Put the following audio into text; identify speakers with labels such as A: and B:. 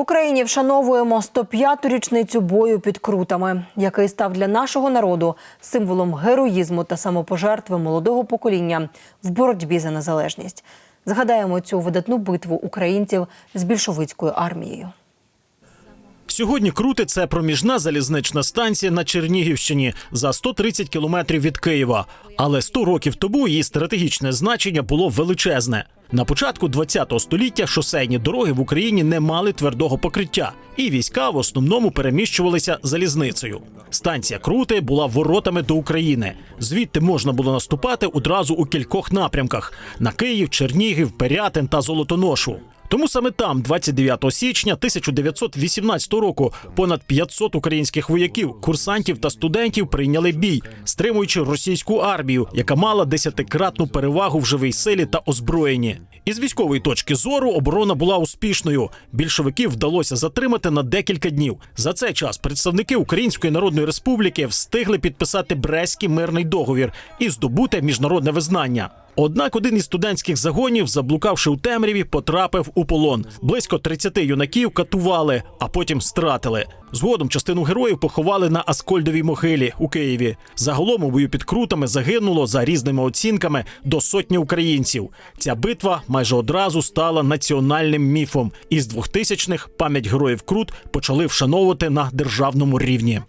A: В Україні вшановуємо 105-ту річницю бою під крутами, який став для нашого народу символом героїзму та самопожертви молодого покоління в боротьбі за незалежність. Згадаємо цю видатну битву українців з більшовицькою армією.
B: Сьогодні Крути – це проміжна залізнична станція на Чернігівщині за 130 кілометрів від Києва. Але 100 років тому її стратегічне значення було величезне. На початку ХХ століття шосейні дороги в Україні не мали твердого покриття, і війська в основному переміщувалися залізницею. Станція Крути була воротами до України. Звідти можна було наступати одразу у кількох напрямках: на Київ, Чернігів, Пирятин та Золотоношу. Тому саме там, 29 січня 1918 року, понад 500 українських вояків, курсантів та студентів прийняли бій, стримуючи російську армію, яка мала десятикратну перевагу в живій силі та озброєнні. Із військової точки зору оборона була успішною. Більшовиків вдалося затримати на декілька днів. За цей час представники Української Народної Республіки встигли підписати Брестський мирний договір і здобути міжнародне визнання. Однак один із студентських загонів, заблукавши у темряві, потрапив у полон. Близько 30 юнаків катували, а потім стратили. Згодом частину героїв поховали на Аскольдовій могилі у Києві. Загалом у бою під крутами загинуло за різними оцінками до сотні українців. Ця битва майже одразу стала національним міфом. Із 2000-х пам'ять героїв Крут почали вшановувати на державному рівні.